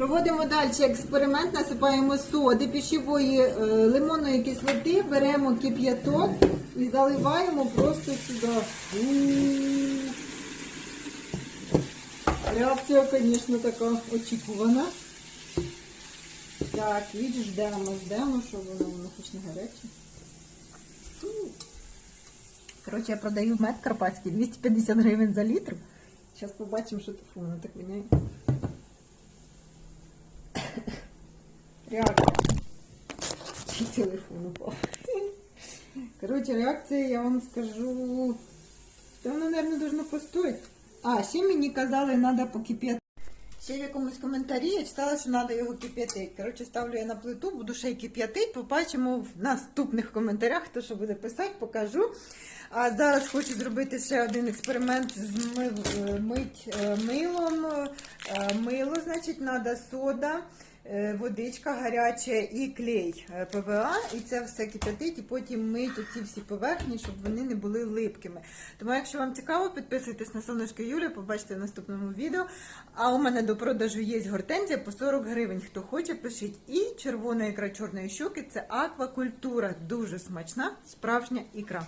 Проводимо далі експеримент, насипаємо соди пищевої е, лимонної кислоти, беремо кип'яток і заливаємо просто сюди. Реакція, звісно, така очікувана. Так, і ждемо, ждемо, що воно, воно хоч не гаряче. Коротше, я продаю мед карпатський 250 гривень за літр. Зараз побачимо, що це фу, воно так воняє. Реакція. Чи телефон упав. Коротше, реакція, я вам скажу. Та воно, мабуть, должно постояти. А, ще мені казали, треба покип'яти. Ще в якомусь коментарі я читала, що треба його кип'ятити. Коротше, ставлю я на плиту, буду ще й кип'ятити. Побачимо в наступних коментарях, хто що буде писати, покажу. А зараз хочу зробити ще один експеримент з е, мить е, милом. Е, Мило, значить, треба сода, водичка гаряча і клей е, ПВА. І це все кип'ятить, і потім мить оці всі поверхні, щоб вони не були липкими. Тому, якщо вам цікаво, підписуйтесь на сонечко Юлі, побачите в наступному відео. А у мене до продажу є гортензія по 40 гривень. Хто хоче, пишіть. І червона ікра чорної щуки це аквакультура. Дуже смачна, справжня ікра.